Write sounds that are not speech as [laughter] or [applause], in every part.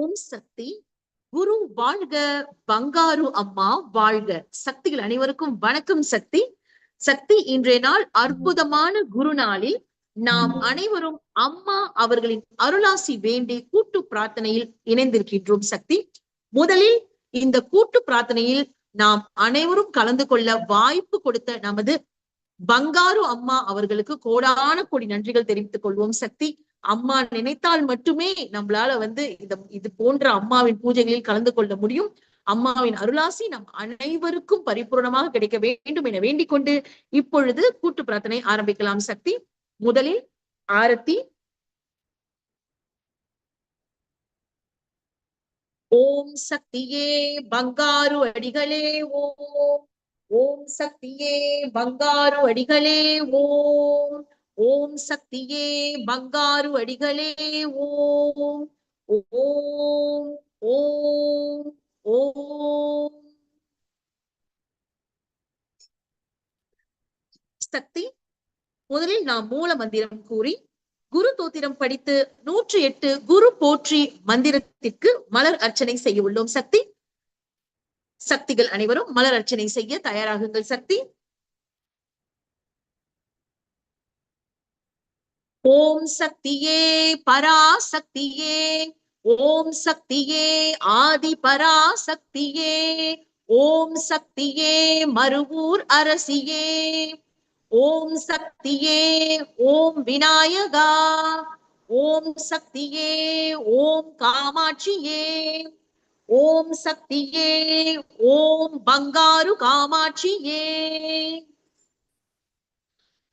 ஓம் சக்தி. குரு வாழ்க பங்காரு அம்மா வாழ்க. சக்திகள் அனைவருக்கும் வணக்கம் சக்தி. சக்தி இன்றைய நாள் அற்புதமான குரு நாளில் நாம் அனைவரும் அம்மா அவர்களின் அருளாசி வேண்டி கூட்டு பிரார்த்தனையில் இணைந்திருக்கின்றோம் சக்தி. முதலில் இந்த கூட்டு பிரார்த்தனையில் நாம் அனைவரும் கலந்து கொள்ள வாய்ப்பு கொடுத்த நமது பங்காரு அம்மா அவர்களுக்கு கோடான கோடி நன்றிகள் தெரிவித்துக் கொள்வோம் சக்தி. அம்மா நினைத்தால் மட்டுமே நம்மளால வந்து இந்த இது போன்ற அம்மாவின் பூஜைகளில் கலந்து கொள்ள முடியும். அம்மாவின் அருளாசி நம் அனைவருக்கும் பரிபூர்ணமாக கிடைக்க வேண்டும் என வேண்டிக் கொண்டு இப்பொழுது கூட்டு பிரார்த்தனை ஆரம்பிக்கலாம் சக்தி. முதலில் ஆரத்தி. ஓம் சக்தியே பங்காரு அடிகளே ஓம். ஓம் சக்தியே பங்காரு அடிகளே ஓம். ஓம் சக்தியே பங்காரு அடிகளே ஓம் ஓம் ஓம் ஓம். சக்தி முதலில் நாம் மூல மந்திரம் கூறி குரு தோத்திரம் படித்து நூற்றி எட்டு குரு போற்றி மந்திரத்திற்கு மலர் அர்ச்சனை செய்ய உள்ளோம். சக்தி சக்திகள் அனைவரும் மலர் அர்ச்சனை செய்ய தயாராகுங்கள். சக்தி ஓம் சக்தியே பராசக்தியே ஓம் சக்தியே ஆதி பராசக்தியே ஓம் சக்தியே மறுவூர் அரசியே ஓம் சக்தியே ஓம் விநாயகா ஓம் சக்தியே ஓம் காமாட்சியே ஓம் சக்தியே ஓம் பங்காரு காமாட்சியே.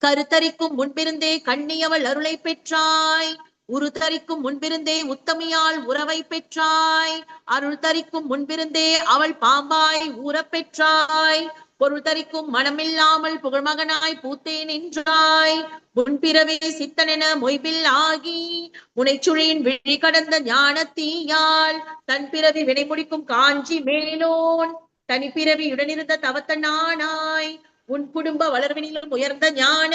கருத்தரிக்கும் முன்பிருந்தே கண்ணியவள் அருளை பெற்றாய். உருத்தரிக்கும் முன்பிருந்தே உத்தமியால் உறவை பெற்றாய். அருள் தரிக்கும் முன்பிருந்தே அவள் பாம்பாய் ஊறப் பெற்றாய். பொருள் தரிக்கும் மனமில்லாமல் புகழ்மகனாய் பூத்தே நின்றாய். முன்பிறவே சித்தனென மொய்பில் ஆகி முனைச்சுழியின் விழி கடந்த ஞானத்தீயால் தன் பிறவி வினை முடிக்கும் காஞ்சி மேலோன் தனிப்பிறவி உடனிருந்த தவத்தனானாய் உன் குடும்ப வளர்வினிலும் உயர்ந்த ஞான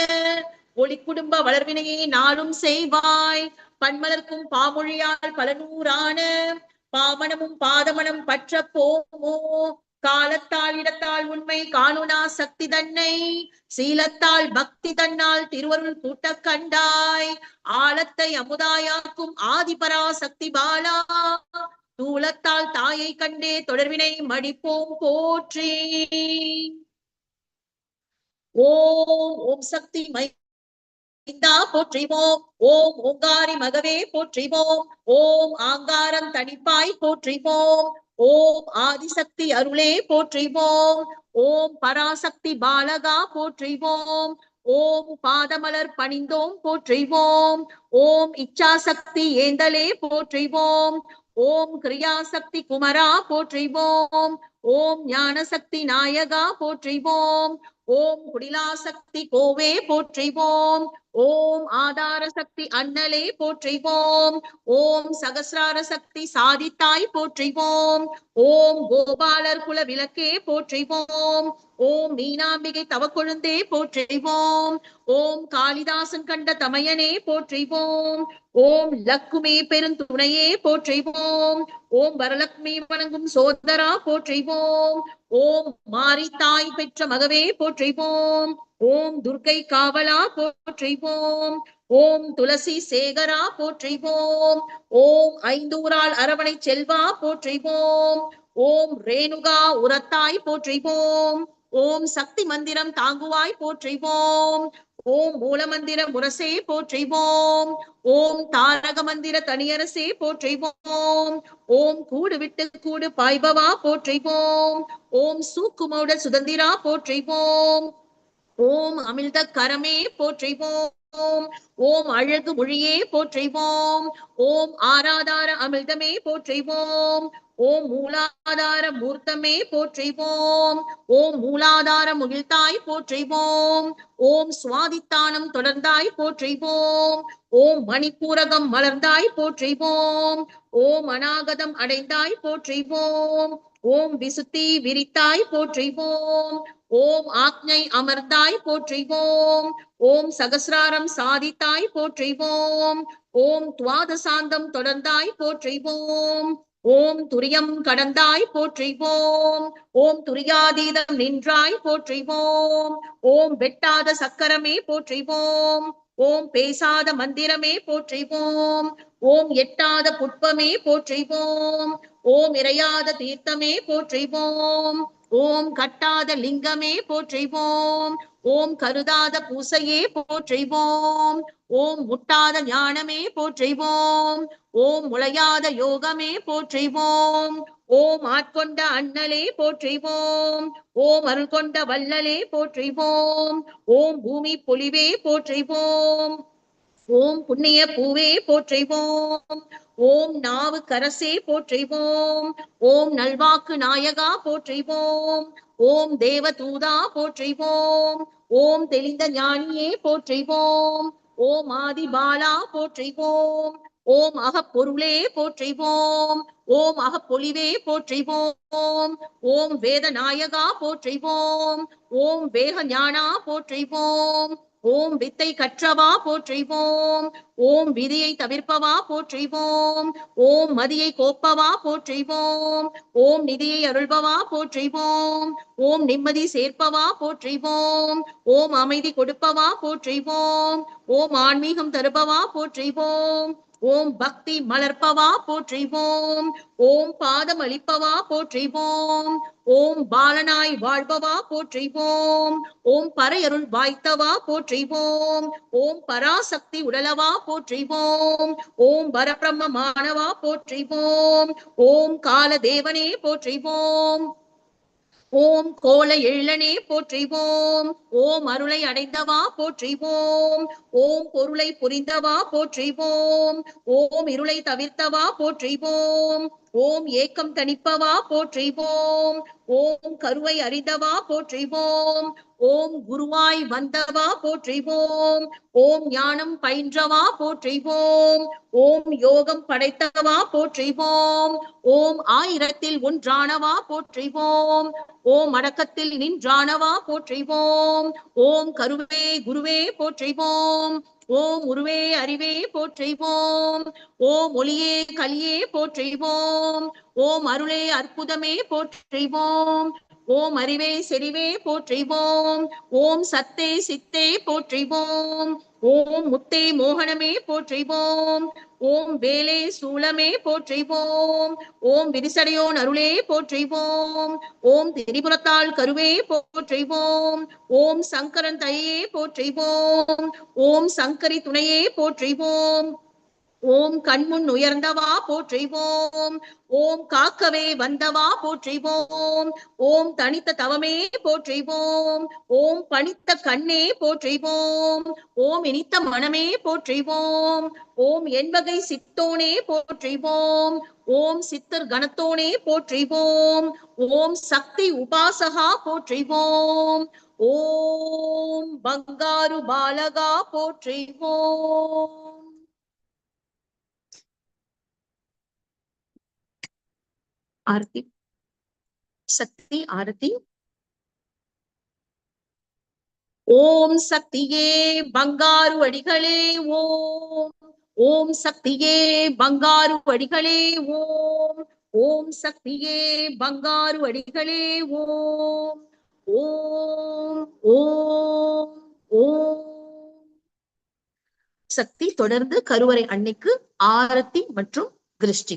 ஒளி குடும்ப வளர்வினையை நாளும் செய்வாய். பன்மலர்க்கும் பாமொழியால் பல நூறான பாமனமும் பாதமனம் பற்ற போமோ. காலத்தால் இடத்தால் உண்மை காணுனா சக்தி தன்னை சீலத்தால் பக்தி தன்னால் திருவருள் கூட்ட கண்டாய். ஆழத்தை அமுதாயாக்கும் ஆதிபரா சக்தி பாலா. தூலத்தால் தாயை கண்டே தொடர்வினை மடிப்போம் போற்றி. ஓம் ஓம் சக்தி மைந்தா போற்றிவோம். ஓம் ஓங்காரி மகவே போற்றிவோம். ஓம் ஆங்காரம் தனிப்பாய் போற்றிவோம். ஓம் ஆதிசக்தி அருளே போற்றிவோம். ஓம் பராசக்தி பாலகா போற்றிவோம். ஓம் பாதமலர் பணிந்தோம் போற்றிவோம். ஓம் இச்சாசக்தி ஏந்தலே போற்றிவோம். ஓம் கிரியாசக்தி குமரா போற்றிவோம். ஓம் ஞானசக்தி நாயகா போற்றிவோம். ஓம் குடிலாசக்தி கோவே போற்றிவோம். ஓம் ஆதார சக்தி அண்ணலே போற்றிவோம். ஓம் சகசிரார சக்தி சாதித்தாய் போற்றிவோம். ஓம் கோபாலர் குல விளக்கே போற்றிவோம். ஓம் மீனாம்பிகை தவக்கொழுந்தே போற்றிவோம். ஓம் காளிதாசன் கண்ட தமையனே போற்றிவோம். ஓம் லக்குமே பெருந்துணையே போற்றிவோம். ஓம் வரலக்ஷ்மி வணங்கும் சோதரா போற்றிவோம். ஓம் மாரி தாய் பெற்ற மகவே போற்றிவோம். ஓம் துர்க்கை காவலா போற்றிவோம். ஓம் துளசி சேகரா போற்றிவோம். ஓம் ஐந்தூரால் அரவணை செல்வா போற்றிவோம். ஓம் ரேணுகா உரத்தாய் போற்றிவோம். ஓம் சக்தி மந்திரம் தாங்குவாய் போற்றிவோம். ஓம் மூலமந்திர முரசே போற்றிவோம். ஓம் தாரக மந்திர தனியரசே போற்றிவோம். ஓம் கூடு விட்டு கூடு பாய்பவா போற்றிவோம். ஓம் சூக்குமௌட சுதந்திரா போற்றிவோம். ஓம் அமிழ்த கரமே போற்றிவோம். ஓம் அழகு மொழியே போற்றிவோம். ஓம் ஆராதார அமிழ்தமே போற்றிவோம். ஓம் மூலாதார மூர்த்தமே போற்றிவோம். ஓம் மூலாதார முகிழ்த்தாய் போற்றிவோம். ஓம் சுவாதித்தானம் தொடர்ந்தாய் போற்றிவோம். ஓம் மணிப்பூரகம் மலர்ந்தாய் போற்றிவோம். ஓம் அநாகதம் அடைந்தாய் போற்றிவோம். ஓம் விசுத்தி விரித்தாய் போற்றிவோம். ஓம் ஆக்ஞை அமர்ந்தாய் போற்றிவோம். ஓம் சகசிராரம் சாதித்தாய் போற்றிவோம். ஓம் துவாதசாந்தம் தொடர்ந்தாய் போற்றிவோம். ஓம் துரியம் கடந்தாய் போற்றிவோம். ஓம் துரியாதீதம் நின்றாய் போற்றிவோம். ஓம் வெட்டாத சக்கரமே போற்றிவோம். ஓம் பேசாத மந்திரமே போற்றிவோம். ஓம் எட்டாத புட்பமே போற்றிவோம். ஓம் இறையாத தீர்த்தமே போற்றிவோம். ஓம் கட்டாத லிங்கமே போற்றிவோம். ஓம் கருதாத பூசையே போற்றிவோம். ஓம் முட்டாத ஞானமே போற்றிவோம். ஓம் முளையாத யோகமே போற்றிவோம். ஓம் ஆட்கொண்ட அண்ணலே போற்றிவோம். ஓம் அருள் கொண்ட வள்ளலே போற்றிவோம். ஓம் பூமி பொலிவே போற்றிவோம். ஓம் புண்ணிய பூவே போற்றிவோம். ஓம் நாவு கரசே போற்றிவோம். ஓம் நல்வாக்கு நாயகா போற்றிவோம். ஓம் தேவதூதா போற்றிவோம். ஓம் தெளிந்த ஞானியே போற்றிவோம். ஓம் ஆதிபாலா போற்றிவோம். ஓம் அகப்பொருளே போற்றிவோம் ஓம் அகப்பொழிவே போற்றிவோம் ஓம் வேத நாயகா போற்றிவோம் ஓம் வேக ஞானா போற்றிவோம் ஓம் வித்தை கற்றவா போற்றிவோம் ஓம் விதியை தவிர்ப்பவா போற்றிவோம் ஓம் மதியை கோப்பவா போற்றிவோம் ஓம் நிதியை அருள்பவா போற்றிவோம் ஓம் நிம்மதி சேர்ப்பவா போற்றிவோம் ஓம் அமைதி கொடுப்பவா போற்றிவோம் ஓம் ஆன்மீகம் தருபவா போற்றிவோம் ஓம் பக்தி மலர்ப்பவா போற்றிவோம். ஓம் பாதம் அளிப்பவா போற்றிவோம். ஓம் பாலனாய் வாழ்பவா போற்றிவோம். ஓம் பரையருள் வாய்த்தவா போற்றிவோம். ஓம் பராசக்தி உடலவா போற்றிவோம். ஓம் பரபிரம்ம மானவா போற்றிவோம். ஓம் கால தேவனே போற்றிவோம். ஓம் கோல எள்ளனே போற்றிவோம். ஓம் அருளை அடைந்தவா போற்றிவோம். ஓம் பொருளை புரிந்தவா போற்றிவோம். ஓம் இருளை தவிர்த்தவா போற்றிவோம். ஓம் ஏக்கம் தணிப்பவா போற்றிவோம். ஓம் கருவை அறிந்தவா போற்றிவோம். ஓம் குருவாய் வந்தவா போற்றிவோம். ஓம் ஞானம் பயின்றவா போற்றிவோம். ஓம் யோகம் படைத்தவா போற்றிவோம். ஓம் ஆயிரத்தில் ஒன்றானவா போற்றிவோம். ஓம் அடக்கத்தில் நின்றானவா போற்றிவோம். ஓம் கருவே குருவே போற்றிவோம். ஓம் உருவே அறிவே போற்றைவோம். ஓம் ஒளியே கலியே போற்றைவோம். ஓம் அருளே அற்புதமே போற்றைவோம். ஓம் அறிவே செறிவே போற்றிவோம். ஓம் சத்தே சித்தே போற்றிவோம். ஓம் முத்தே மோகனமே போற்றிவோம். ஓம் வேலே சூளமே போற்றிவோம். ஓம் விரிசடையோன் அருளே போற்றிவோம். ஓம் திரிபுரத்தாள் கருவே போற்றிவோம். ஓம் சங்கரன் தையே போற்றிவோம். ஓம் சங்கரி துணையே போற்றிவோம். ஓம் கண்முன் உயர்ந்தவா போற்றிவோம். ஓம் காக்கவே வந்தவா போற்றிவோம். ஓம் தனித்த தவமே போற்றிவோம். ஓம் பணித்த கண்ணே போற்றிவோம். ஓம் இனித்த மனமே போற்றிவோம். ஓம் என்பகை சித்தோனே போற்றிவோம். ஓம் சித்தர் கணத்தோனே போற்றிவோம். ஓம் சக்தி உபாசகா போற்றிவோம். ஓம் பங்காரு பாலகா போற்றிவோம். ஆரத்தி சக்தி ஆரத்தி. ஓம் சக்தியே பங்காரு அடிகளே ஓம். ஓம் சக்தியே பங்காரு அடிகளே ஓம். ஓம் சக்தியே பங்காரு அடிகளே ஓம். ஓம் ஓம் ஓம். சக்தி தொடர்ந்து கருவறை அன்னைக்கு ஆரத்தி மற்றும் கிருஷ்டி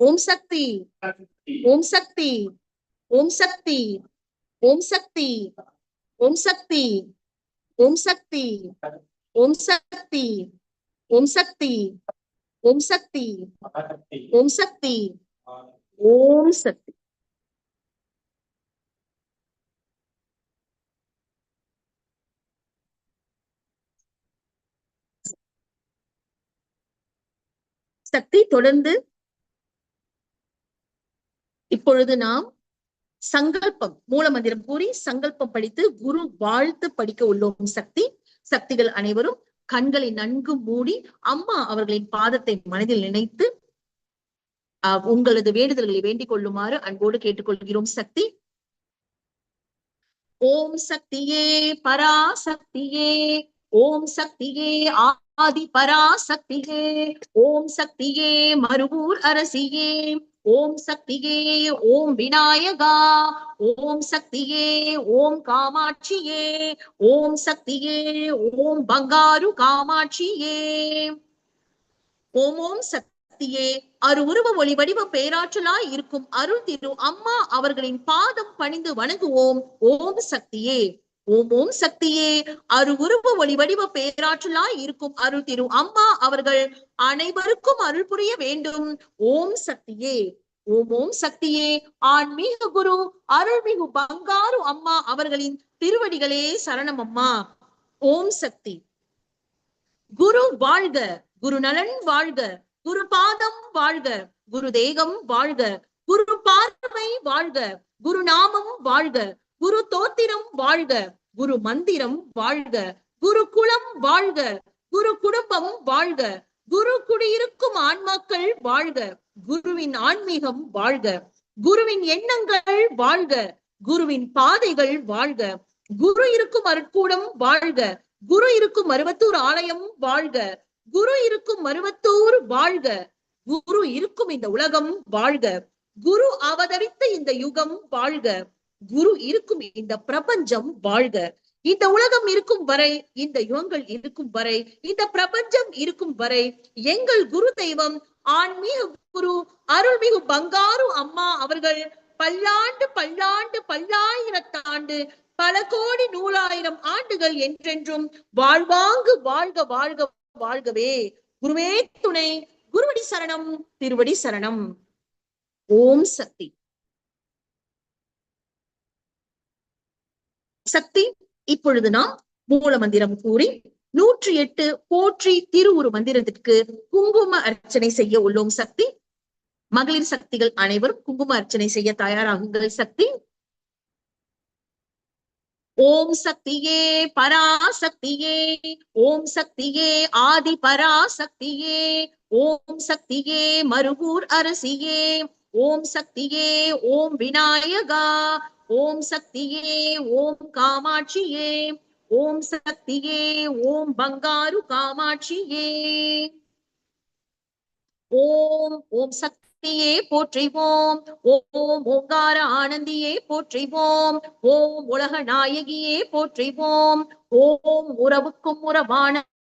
ஓம் சக்தி ஓம் சக்தி ஓம் சக்தி ஓம் சக்தி ஓம் சக்தி ஓம் சக்தி ஓம் சக்தி ஓம் சக்தி ஓம் சக்தி ஓம் சக்தி ஓம் சக்தி சக்தி தொடர்ந்து இப்பொழுது நாம் சங்கல்பம் மூலமந்திரம் கூறி சங்கல்பம் படித்து குரு வாழ்த்து படிக்க உள்ளோம் சக்தி. சக்திகள் அனைவரும் கண்களை நன்கு மூடி அம்மா அவர்களின் பாதத்தை மனதில் நினைத்து அஹ், உங்களது வேண்டுதல்களை வேண்டிக் கொள்ளுமாறு அன்போடு கேட்டுக்கொள்கிறோம் சக்தி. ஓம் சக்தியே பராசக்தியே ஓம் சக்தியே ஆதி பராசக்தியே ஓம் சக்தியே மருவூர் அரசியே. ஓம் சக்தியே ஓம் விநாயகா ஓம் சக்தியே ஓம் காமாட்சியே ஓம் சக்தியே ஓம் பங்காரு காமாட்சியே. ஓம் ஓம் சக்தியே அரு உருவ ஒளி வடிவ பேராற்றலாய் இருக்கும் அருள் திரு அம்மா அவர்களின் பாதம் பணிந்து வணங்குவோம். ஓம் சக்தியே. ஓம் ஓம் சக்தியே. அரு உருவ ஒளி வடிவ பேராற்றலாய் இருக்கும் அருள் திரு அம்மா அவர்கள் அனைவருக்கும் அருள் புரிய வேண்டும். ஓம் சக்தியே. ஓம் ஓம் சக்தியே. ஆன்மீக குரு அருள்மிகு பங்காரு அம்மா அவர்களின் திருவடிகளே சரணம் அம்மா. ஓம் சக்தி. குரு வாழ்க குரு நலன் வாழ்க குரு பாதம் வாழ்க குரு தேகம் வாழ்க குரு பார்வை வாழ்க குரு நாமம் வாழ்க குரு தோத்திரம் வாழ்க குரு மந்திரம் வாழ்க குரு குலம் வாழ்க குரு குடும்பம் வாழ்க குரு குடியிருக்கும் ஆன்மாக்கள் வாழ்க குருவின் ஆன்மீகம் வாழ்க குருவின் எண்ணங்கள் வாழ்க குருவின் பாதைகள் வாழ்க குரு இருக்கும் அருட்கூடம் வாழ்க குரு இருக்கும் மருவத்தூர் ஆலயம் வாழ்க குரு இருக்கும் மருவத்தூர் வாழ்க குரு இருக்கும் இந்த உலகம் வாழ்க குரு அவதரித்த இந்த யுகம் வாழ்க குரு இருக்கும் இந்த பிரபஞ்சம் வாழ்க. இந்த உலகம் இருக்கும் வரை இந்த யுகங்கள் இருக்கும் வரை இந்த பிரபஞ்சம் இருக்கும் வரை எங்கள் குரு தெய்வம் ஆன்மீக குரு அருள்மிகு பங்காரு அம்மா அவர்கள் பல்லாண்டு பல்லாண்டு பல்லாயிரத்தாண்டு பல கோடி நூலாயிரம் ஆண்டுகள் என்றென்றும் வாழ்வாங்கு வாழ்க வாழ்க வாழ்கவே. குருவே துணை குருவடி சரணம் திருவடி சரணம். ஓம் சக்தி. சக்தி. இப்பொழுது நாம் மூல மந்திரம் கூறி நூற்றி எட்டு போற்றி திருவுரு மந்திரத்திற்கு குங்கும அர்ச்சனை செய்ய உள்ளோம் சக்தி. மகளிர் சக்திகள் அனைவரும் குங்கும அர்ச்சனை செய்ய தயாராகுங்கள் சக்தி. ஓம் சக்தியே பராசக்தியே ஓம் சக்தியே ஆதி பராசக்தியே ஓம் சக்தியே மருகூர் அரசியே ஓம் சக்தியே ஓம் விநாயகா ஓம் சக்தியே ஓம் காமாட்சியே. ஓம் சக்தியே ஓம் பங்காரு காமாட்சியே. ஓம் ஓம் சக்தியே போற்றிவோம். ஓம் ஓங்கார ஆனந்தியே போற்றிவோம். ஓம் உலக நாயகியே போற்றிவோம். ஓம் உறவுக்கும்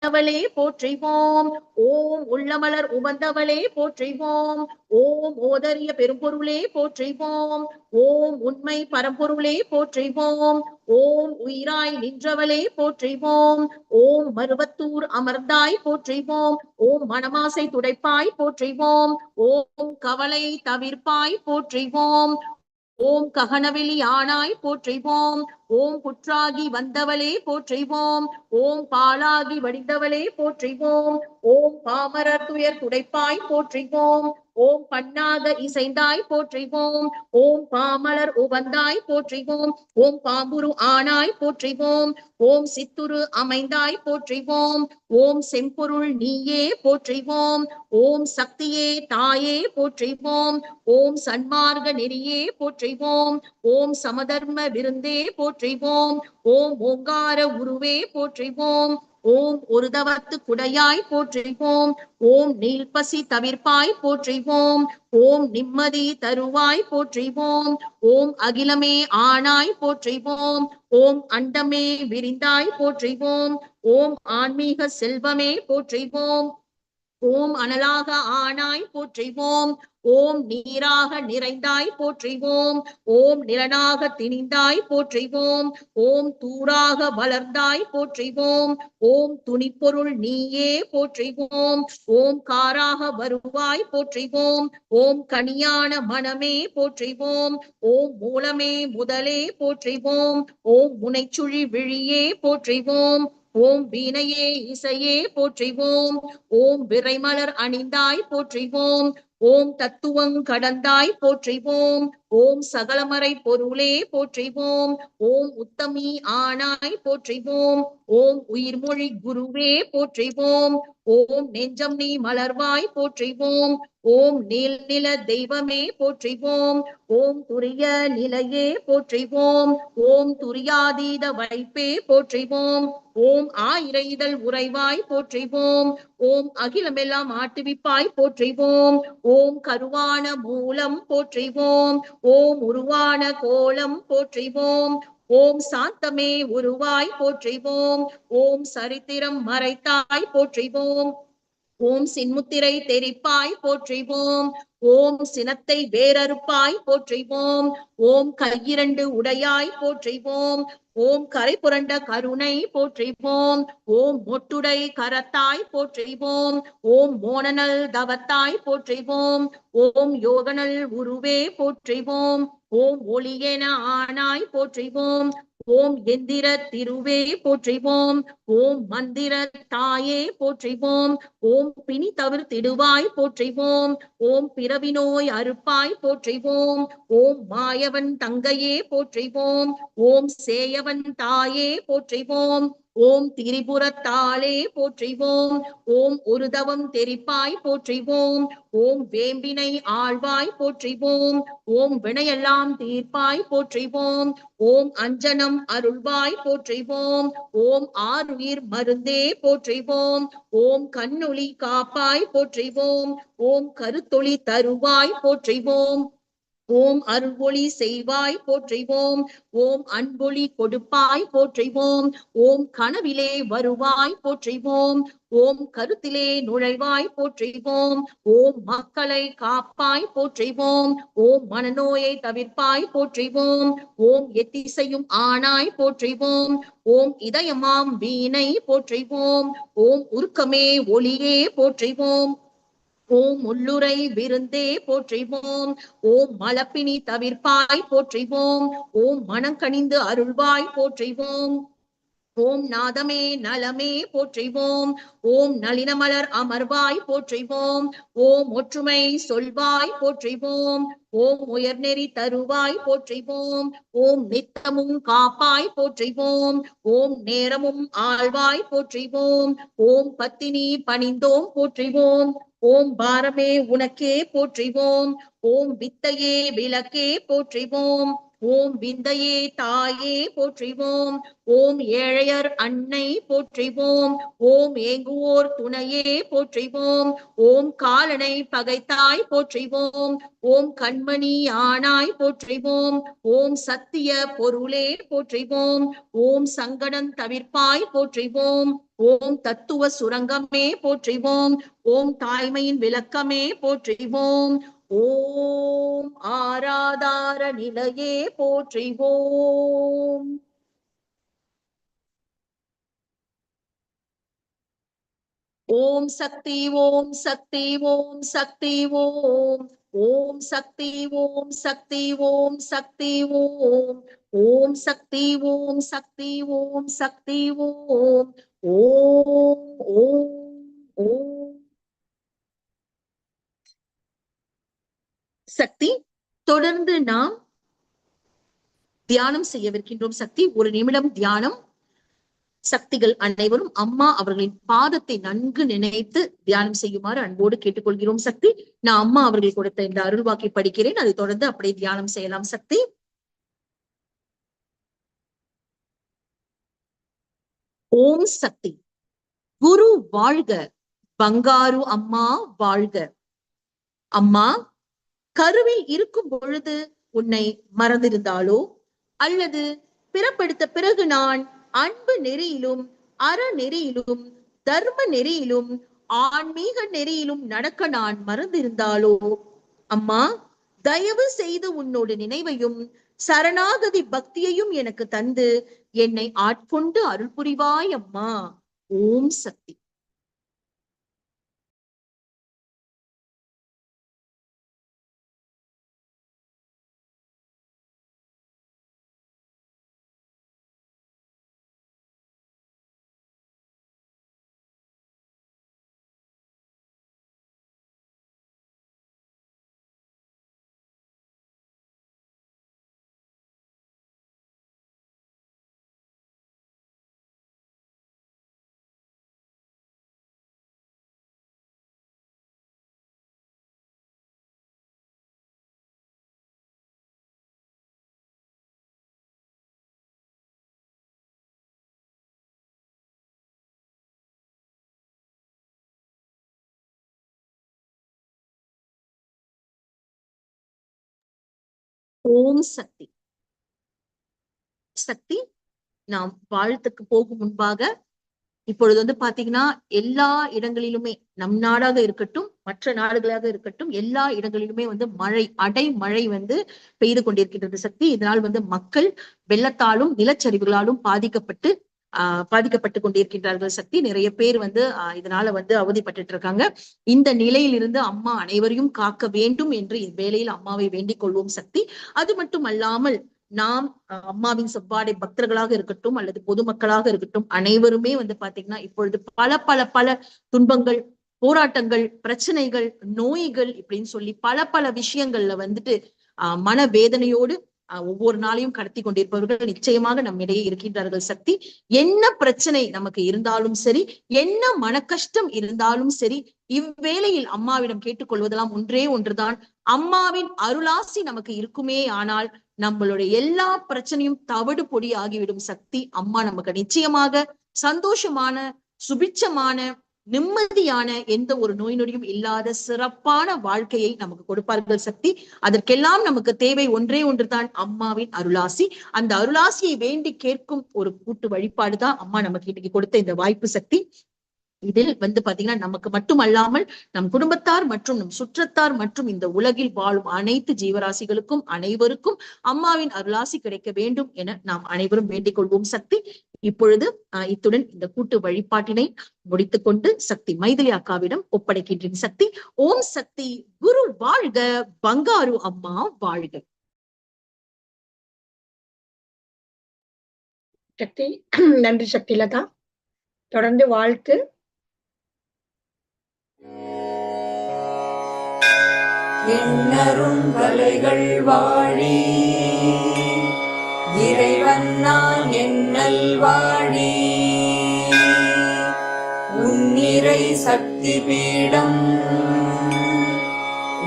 உறவானவளே போற்றிவோம். ஓம் உள்ளமலர் உவந்தவளே போற்றிவோம். ஓம் ஓதரிய பெரும்பொருளே போற்றிவோம். ஓம் உண்மை பரம்பொருளே போற்றிவோம். ஓம் உயிராய் நின்றவளே போற்றிவோம். ஓம் மருவத்தூர் அமர்ந்தாய் போற்றிவோம். ஓம் மணமாசை துடைப்பாய் போற்றிவோம். ஓம் கவலை தவிர்ப்பாய் போற்றிவோம். ஓம் ககனவெளி ஆனாய் போற்றிவோம். ஓம் புற்றாகி வந்தவளே போற்றிவோம். ஓம் பாலாகி வடிந்தவளே போற்றிவோம். ஓம் பாமரர் துயர் துடைப்பாய் போற்றிவோம். ஓம் பண்ணாக இசைந்தாய் போற்றிவோம். ஓம் பாமலர் உவந்தாய் போற்றிவோம். ஓம் பாம்புரு ஆனாய் போற்றிவோம். ஓம் சித்துரு அமைந்தாய் போற்றிவோம். ஓம் செம்பொருள் நீயே போற்றிவோம். ஓம் சக்தியே தாயே போற்றிவோம். ஓம் சன்மார்க நெறியே போற்றிவோம். ஓம் சமதர்ம விருந்தே போற்றிவோம். ஓம் ஓங்கார உருவே போற்றிவோம். ஓம் ஒரு தவத்து குடையாய் போற்றிவோம். ஓம் நீல்பசி தவிர்ப்பாய் போற்றிவோம். ஓம் நிம்மதி தருவாய் போற்றிவோம். ஓம் அகிலமே ஆனாய் போற்றிவோம். ஓம் அண்டமே விரிந்தாய் போற்றிவோம். ஓம் ஆன்மீக செல்வமே போற்றிவோம். ஓம் அனலாக ஆனாய் போற்றிவோம். ஓம் நீராக நிறைந்தாய் போற்றிவோம். ஓம் நிலனாக திணிந்தாய் போற்றிவோம். ஓம் தூராக வளர்ந்தாய் போற்றிவோம். ஓம் துணிப்பொருள் நீயே போற்றிவோம். ஓம் காராக வருவாய் போற்றிவோம். ஓம் கனியான மனமே போற்றிவோம். ஓம் மூலமே முதலே போற்றிவோம். ஓம் முனைச்சுழி விழியே போற்றிவோம். ஓம் வீணையே இசையே போற்றிவோம். ஓம் விரைமலர் அணிந்தாய் போற்றிவோம். ஓம் தத்துவங் கடந்தாய் போற்றிவோம். ஓம் சகலமறை பொருளே போற்றிவோம். ஓம் உத்தமி ஆனாய் போற்றிவோம். ஓம் உயிர்மொழி குருவே போற்றிவோம். ஓம் நெஞ்சம் நீ மலர்வாய் போற்றிவோம். ஓம் நீல் நில தெய்வமே போற்றிவோம். ஓம் துரிய நிலையே போற்றிவோம். ஓம் துரியாதீத வைப்பே போற்றிவோம். ஓம் ஆயிரைதல் உறைவாய் போற்றிவோம். ஓம் அகிலமெல்லாம் ஆட்டுவிப்பாய் போற்றிவோம். ஓம் கருவான மூலம் போற்றிவோம். ஓம் உருவான கோலம் போற்றிவோம். ஓம் சாந்தமே உருவாய் போற்றிவோம். ஓம் சரித்திரம் மறைத்தாய் போற்றிவோம். ஓம் சின்முத்திரை தெரிப்பாய் போற்றிவோம். ஓம் சினத்தை வேறறுப்பாய் போற்றிவோம். ஓம் கையிரண்டு உடையாய் போற்றிவோம். ஓம் கரை புரண்ட கருணை போற்றிவோம். ஓம் மொட்டுடை கரத்தாய் போற்றிவோம். ஓம் மோனனல் தவத்தாய் போற்றிவோம். ஓம் யோகனல் உருவே போற்றிவோம். ஓம் ஒளியென ஆனாய் போற்றிவோம். ஓம் எந்திர திருவே போற்றிவோம். ஓம் மந்திர தாயே போற்றிவோம் ஓம் பிணி தவிர்த்திடுவாய் போற்றிவோம் ஓம் பிறவி நோய் அறுப்பாய் போற்றிவோம் ஓம் மாயவன் தங்கையே போற்றிவோம் ஓம் சேயவன் தாயே போற்றிவோம் ஓம் திரிபுரத்தாளே போற்றிவோம் ஓம் ஒரு தவம் தெரிப்பாய் போற்றிவோம் ஓம் வேம்பினை ஆழ்வாய் போற்றிவோம் ஓம் வினையெல்லாம் தீர்ப்பாய் போற்றிவோம் ஓம் அஞ்சனம் அருள்வாய் போற்றிவோம் ஓம் உயிர் மருந்தே போற்றிவோம். ஓம் கண்ணொளி காப்பாய் போற்றிவோம். ஓம் கருத்தொளி தருவாய் போற்றிவோம். ஓம் அருள்மொழி செய்வாய் போற்றிவோம். ஓம் அன்பொளி கொடுப்பாய் போற்றிவோம். ஓம் கனவிலே வருவாய் போற்றிவோம். ஓம் கருத்திலே நுழைவாய் போற்றிவோம். ஓம் மக்களை காப்பாய் போற்றிவோம். ஓம் மனநோயை தவிர்ப்பாய் போற்றிவோம். ஓம் எத்திசையும் ஆனாய் போற்றிவோம். ஓம் இதயமாம் வீணை போற்றிவோம். ஓம் உருக்கமே ஒளியே போற்றிவோம். ஓம் உள்ளுரை விருந்தே போற்றிவோம். ஓம் மலப்பினி தவிர்ப்பாய் போற்றிவோம். ஓம் மனங்கணிந்து அருள்வாய் போற்றிவோம். ஓம் நாதமே நலமே போற்றிவோம். ஓம் நளினமலர் அமர்வாய் போற்றிவோம். ஓம் ஒற்றுமை சொல்வாய் போற்றிவோம். ஓம் உயர்நெறி தருவாய் போற்றிவோம். ஓம் நித்தமும் காப்பாய் போற்றிவோம். ஓம் நேரமும் ஆழ்வாய் போற்றிவோம். ஓம் பத்தினி பணிந்தோம் போற்றிவோம். ஓம் பாரமே உனக்கே போற்றிவோம். ஓம் வித்தையே விளக்கே போற்றிவோம். ஓம் விந்தையே தாயே போற்றிவோம். ஓம் ஏழையர் அன்னை போற்றிவோம். ஓம் ஏங்குவோர் துணையே போற்றிவோம். ஓம் காலனை பகைத்தாய் போற்றிவோம். ஓம் கண்மணி ஆனாய் போற்றிவோம். ஓம் சத்திய பொருளே போற்றிவோம். ஓம் சங்கடம் தவிர்ப்பாய் போற்றிவோம். ஓம் தத்துவ சுரங்கமே போற்றிவோம். ஓம் தாய்மையின் விளக்கமே போற்றிவோம். ஓம் ஆராதார நிலையே போற்றிவோம். ஓம் சக்தி ஓம் சக்தி ஓம் சக்தி ஓம். ஓம் சக்தி ஓம் சக்தி ஓம் சக்தி ஓம். ஓம் சக்தி ஓம் சக்தி ஓம் சக்தி ஓம். ஓம் ஓம் ஓம். சக்தி தொடர்ந்து நாம் தியானம் செய்யவிருக்கின்றோம். சக்தி ஒரு நிமிடம் தியானம். சக்திகள் அனைவரும் அம்மா அவர்களின் பாதத்தை நன்கு நினைத்து தியானம் செய்யுமாறு அன்போடு கேட்டுக்கொள்கிறோம். சக்தி நான் அம்மா அவர்கள் கொடுத்த இந்த அருள்வாக்கை படிக்கிறேன். அதை தொடர்ந்து அப்படியே தியானம் செய்யலாம். சக்தி. ஓம் சக்தி. குரு வாழ்க. பங்காரு அம்மா வாழ்க. அம்மா கருவில் இருக்கும் பொழுது உன்னை மறந்திருந்தாலோ? அல்லது பிறப்படுத்த பிறகு நான் அன்பு நெறியிலும் அற நெறியிலும் தர்ம நெறியிலும் ஆன்மீக நெறியிலும் நடக்க நான் மறந்திருந்தாலோ? அம்மா தயவு செய்து உன்னோட நினைவையும் சரணாகதி பக்தியையும் எனக்கு தந்து என்னை ஆட்கொண்டு அருள் புரிவாய் அம்மா. ஓம் சக்தி. ஓம் சக்தி. சக்தி நாம் வாழ்த்துக்கு போகும் முன்பாக இப்பொழுது வந்து பாத்தீங்கன்னா எல்லா இடங்களிலுமே நம் நாடாக இருக்கட்டும் மற்ற நாடுகளாக இருக்கட்டும் எல்லா இடங்களிலுமே வந்து மழை அடை மழை வந்து பெய்து கொண்டிருக்கின்றது சக்தி. இதனால் வந்து மக்கள் வெள்ளத்தாலும் நிலச்சரிவுகளாலும் பாதிக்கப்பட்டு ஆஹ் பாதிக்கப்பட்டு கொண்டிருக்கின்றார்கள் சக்தி. நிறைய பேர் வந்து இதனால வந்து அவதிப்பட்டு இருக்காங்க இந்த நிலையிலிருந்து அம்மா அனைவரையும் காக்க வேண்டும் என்று இவ்வேளையில் அம்மாவை வேண்டிக் கொள்வோம் சக்தி. அது மட்டும் அல்லாமல் நாம் அம்மாவின் செவ்வாடை பக்தர்களாக இருக்கட்டும் அல்லது பொதுமக்களாக இருக்கட்டும் அனைவருமே வந்து பாத்தீங்கன்னா இப்பொழுது பல பல பல துன்பங்கள் போராட்டங்கள் பிரச்சனைகள் நோய்கள் இப்படின்னு சொல்லி பல பல விஷயங்கள்ல வந்துட்டு ஆஹ் மன வேதனையோடு ஒவ்வொரு நாளையும் கடத்தி கொண்டிருப்பவர்கள் நிச்சயமாக நம்மிடையே இருக்கின்றார்கள் சக்தி. என்ன பிரச்சனை நமக்கு இருந்தாலும் சரி என்ன மன கஷ்டம் இருந்தாலும் சரி இவ்வேளையில் அம்மாவிடம் கேட்டுக்கொள்வதெல்லாம் ஒன்றே ஒன்றுதான். அம்மாவின் அருளாசி நமக்கு இருக்குமே ஆனால் நம்மளுடைய எல்லா பிரச்சனையும் தவிடு பொடி ஆகிவிடும் சக்தி அம்மா நமக்கு நிச்சயமாக சந்தோஷமான சுபிச்சமான நிம்மதியான எந்த ஒரு நோய் நொடியும் இல்லாத சிறப்பான வாழ்க்கையை நமக்கு கொடுப்பார்கள் சக்தி. அதற்கெல்லாம் நமக்கு தேவை ஒன்றே ஒன்றுதான் அம்மாவின் அருளாசி. அந்த அருளாசியை வேண்டி கேட்கும் ஒரு கூட்டு வழிபாடுதான் அம்மா நமக்கு இன்னைக்கு கொடுத்த இந்த வாய்ப்பு சக்தி. இதில் வந்து பாத்தீங்கன்னா நமக்கு மட்டுமல்லாமல் நம் குடும்பத்தார் மற்றும் நம் சுற்றத்தார் மற்றும் இந்த உலகில் வாழும் அனைத்து ஜீவராசிகளுக்கும் அனைவருக்கும் அம்மாவின் அருளாசி கிடைக்க வேண்டும் என நாம் அனைவரும் வேண்டிக் கொள்வோம் சக்தி. இப்பொழுது இத்துடன் இந்த கூட்டு வழிபாட்டினை முடித்துக் கொண்டு சக்தி மைதிலி அக்காவிடம் ஒப்படைக்கின்றேன். சக்தி ஓம் சக்தி குரு வாழ்க பங்காரு அம்மா வாழ்க. சக்தி [clears throat] நன்றி சக்தி லதா. தொடர்ந்து வாழ்த்து. எண்ணரும் கலைகள் வாழி. இறைவன் நான் என்னல் வாழி உன்னிறை சக்தி பீடம்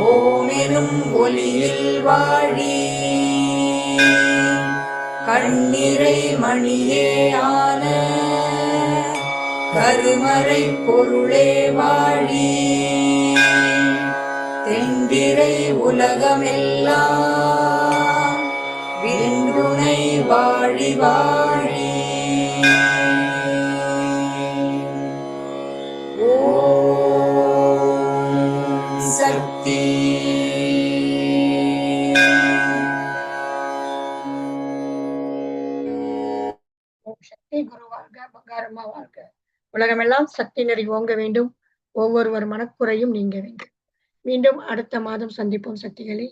ஓமெனும் ஒளியில் வாழி. கண்ணிறை மணியே ஆன கருமறை பொருளே வாழி. தென்பிறை உலகமெல்லாம் வாழி வாழி. சக்தி. சக்தி குரு வாழ்க பங்காரம்மா வாழ்க. உலகமெல்லாம் சக்தி நெறி ஓங்க வேண்டும். ஒவ்வொருவர் மனக்குறையும் நீங்க வேண்டும். மீண்டும் அடுத்த மாதம் சந்திப்போம் சக்திகளே.